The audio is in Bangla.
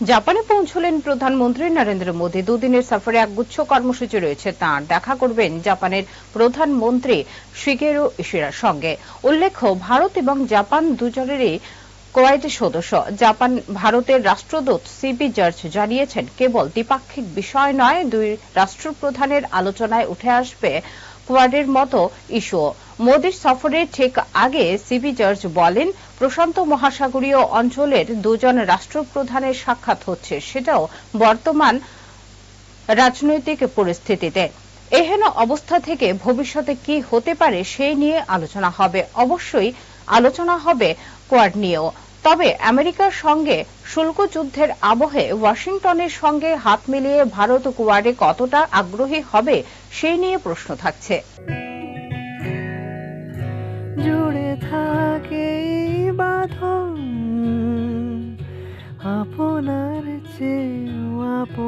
জাপানে পৌঁছলেন প্রধানমন্ত্রী নরেন্দ্র মোদী। দুদিনের সফরে এক গুচ্ছ কর্মসূচি রয়েছে তাঁর। দেখা করবেন জাপানের প্রধানমন্ত্রী শিগেরু ইশিরার সঙ্গে। উল্লেখ্য, ভারত এবং জাপান দুজনেরই কোয়াইটের সদস্য জাপান ভারতের রাষ্ট্রদূত সিবি জর্জ জানিয়েছেন, কেবল দ্বিপাক্ষিক বিষয় নয়, দুই রাষ্ট্রপ্রধানের আলোচনায় উঠে আসবে কোয়াডের মতো ইস্যু। মোদীর সফরের ঠিক আগে সিবি জর্জ বলেন, প্রশান্ত মহাসাগরীয় অঞ্চলের দুজন রাষ্ট্রপ্রধানের সাক্ষাৎ হচ্ছে, সেটাও বর্তমান রাজনৈতিক পরিস্থিতিতে। এহেন অবস্থা থেকে ভবিষ্যতে কি হতে পারে সেই নিয়ে আলোচনা হবে। অবশ্যই আলোচনা হবে কোয়াড নিয়েও। তবে আমেরিকার সঙ্গে শুল্ক যুদ্ধের আবহে ওয়াশিংটনের সঙ্গে হাত মিলিয়ে ভারত কোয়াডে কতটা আগ্রহী হবে সেই নিয়ে প্রশ্ন থাকছে। জুড়ে থাকে আপনার আপন